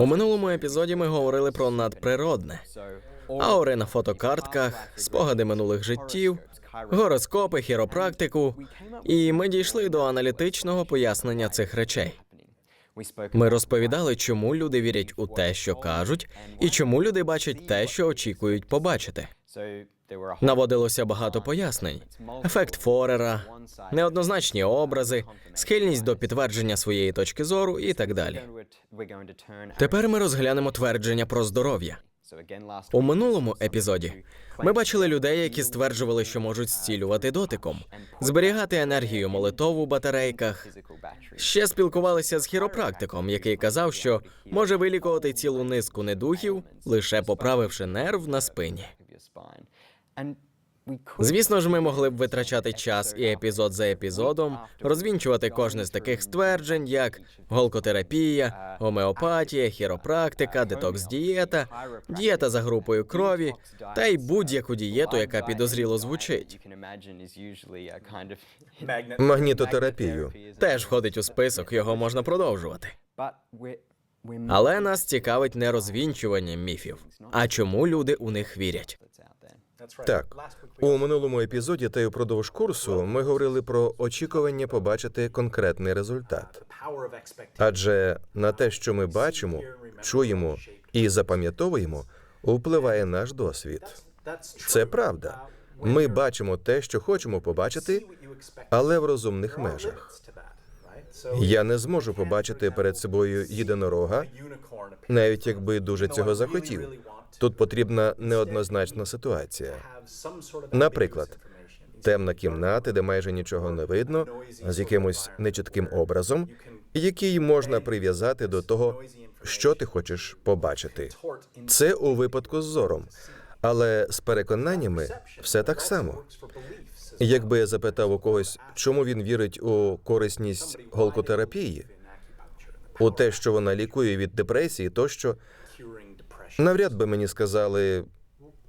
У минулому епізоді ми говорили про надприродне. Аури на фотокартках, спогади минулих життів, гороскопи, хіропрактику, і ми дійшли до аналітичного пояснення цих речей. Ми розповідали, чому люди вірять у те, що кажуть, і чому люди бачать те, що очікують побачити. Наводилося багато пояснень: ефект Форера, неоднозначні образи, схильність до підтвердження своєї точки зору і так далі. Тепер ми розглянемо твердження про здоров'я. У минулому епізоді ми бачили людей, які стверджували, що можуть зцілювати дотиком, зберігати енергію молитов у батарейках. Ще спілкувалися з хіропрактиком, який казав, що може вилікувати цілу низку недухів, лише поправивши нерв на спині. Звісно ж, ми могли б витрачати час і епізод за епізодом, розвінчувати кожне з таких стверджень, як голкотерапія, гомеопатія, хіропрактика, детокс-дієта, дієта за групою крові та й будь-яку дієту, яка підозріло звучить. Магнітотерапію. Теж входить у список, його можна продовжувати. Але нас цікавить не розвінчування міфів, а чому люди у них вірять. Так, у минулому епізоді та й упродовж курсу ми говорили про очікування побачити конкретний результат. Адже на те, що ми бачимо, чуємо і запам'ятовуємо, впливає наш досвід. Це правда. Ми бачимо те, що хочемо побачити, але в розумних межах. Я не зможу побачити перед собою єдинорога, навіть якби дуже цього захотів. Тут потрібна неоднозначна ситуація. Наприклад, темна кімната, де майже нічого не видно, з якимось нечітким образом, який можна прив'язати до того, що ти хочеш побачити. Це у випадку з зором, але з переконаннями все так само. Якби я запитав у когось, чому він вірить у корисність голкотерапії, у те, що вона лікує від депресії, тощо навряд би мені сказали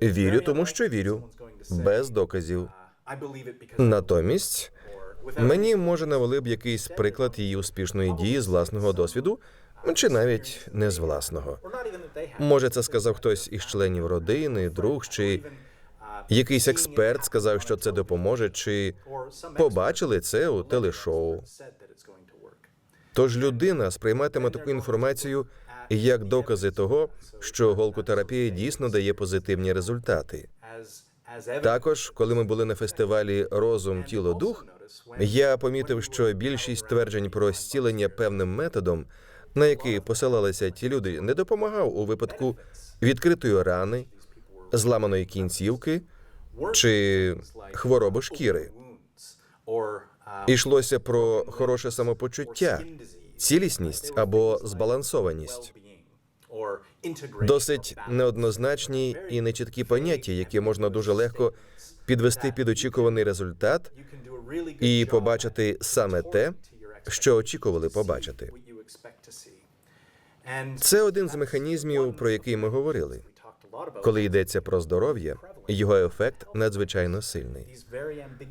вірю, тому що вірю, без доказів. Натомість мені може навели б якийсь приклад її успішної дії з власного досвіду, чи навіть не з власного. Може, це сказав хтось із членів родини, друг, чи якийсь експерт сказав, що це допоможе, чи побачили це у телешоу. Тож людина сприйматиме таку інформацію як докази того, що голкотерапія дійсно дає позитивні результати. Також, коли ми були на фестивалі Розум, тіло, дух, я помітив, що більшість тверджень про зцілення певним методом, на який посилалися ті люди, не допомагав у випадку відкритої рани, зламаної кінцівки чи хвороби шкіри. Ішлося про хороше самопочуття, цілісність або збалансованість. Досить неоднозначні і нечіткі поняття, які можна дуже легко підвести під очікуваний результат і побачити саме те, що очікували побачити. Це один з механізмів, про який ми говорили. Коли йдеться про здоров'я, його ефект надзвичайно сильний.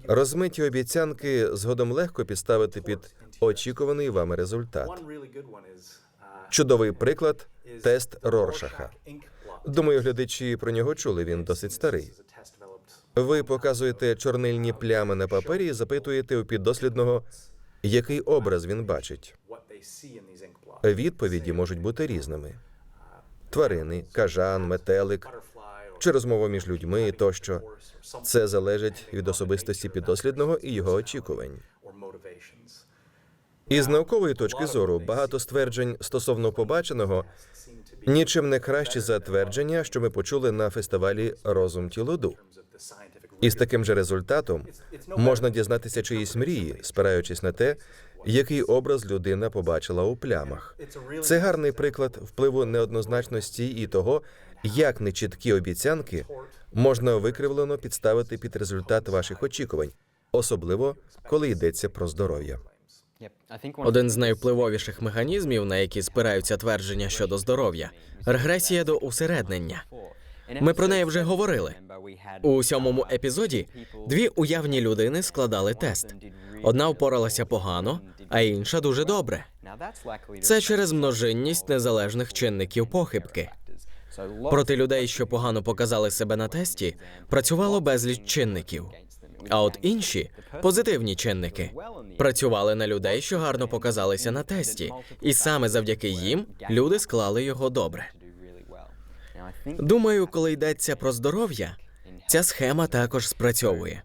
Розмиті обіцянки згодом легко підставити під очікуваний вами результат. Чудовий приклад тест Роршаха. Думаю, глядачі про нього чули. Він досить старий. Ви показуєте чорнильні плями на папері і запитуєте у піддослідного, який образ він бачить. Відповіді можуть бути різними: тварини, кажан, метелик чи розмова між людьми тощо. Це залежить від особистості підослідного і його очікувань. Із наукової точки зору багато стверджень стосовно побаченого нічим не краще за твердження, що ми почули на фестивалі Розум тіло дух. І з таким же результатом можна дізнатися чиїсь мрії, спираючись на те, який образ людина побачила у плямах. Це гарний приклад впливу неоднозначності і того, як нечіткі обіцянки можна викривлено підставити під результат ваших очікувань, особливо коли йдеться про здоров'я. Один з найвпливовіших механізмів, на які спираються твердження щодо здоров'я регресія до усереднення. Ми про неї вже говорили. У сьомому епізоді дві уявні людини складали тест. Одна впоралася погано, а інша дуже добре. Це через множинність незалежних чинників похибки. Проти людей, що погано показали себе на тесті, працювало безліч чинників. А от інші позитивні чинники працювали на людей, що гарно показалися на тесті, і саме завдяки їм люди склали його добре. Думаю, коли йдеться про здоров'я, ця схема також спрацьовує.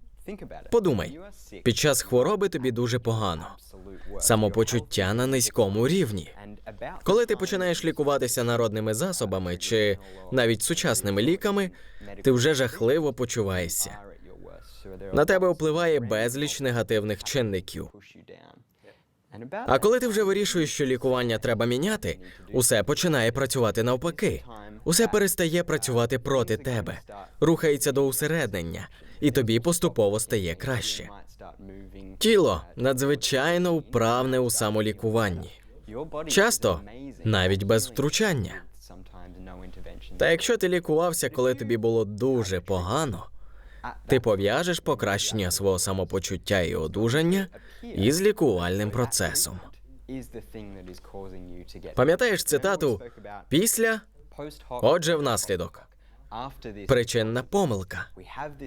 Подумай, під час хвороби тобі дуже погано, самопочуття на низькому рівні. Коли ти починаєш лікуватися народними засобами чи навіть сучасними ліками, ти вже жахливо почуваєшся. На тебе впливає безліч негативних чинників. А коли ти вже вирішуєш, що лікування треба міняти, усе починає працювати навпаки. Усе перестає працювати проти тебе, рухається до усереднення, і тобі поступово стає краще. Тіло надзвичайно вправне у самолікуванні, часто навіть без втручання. Та якщо ти лікувався, коли тобі було дуже погано, ти пов'яжеш покращення свого самопочуття і одужання із лікувальним процесом. Пам'ятаєш цитату після, отже, внаслідок. Причинна помилка.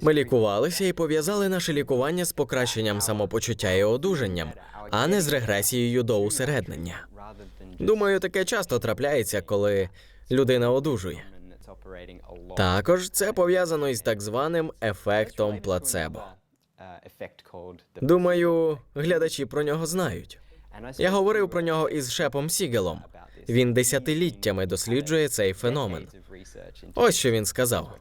Ми лікувалися і пов'язали наше лікування з покращенням самопочуття і одужанням, а не з регресією до усереднення. Думаю, таке часто трапляється, коли людина одужує. Також це пов'язано із так званим ефектом плацебо. Думаю, глядачі про нього знають. Я говорив про нього із Шепом Сігелом. Він десятиліттями досліджує цей феномен. Ось що він сказав.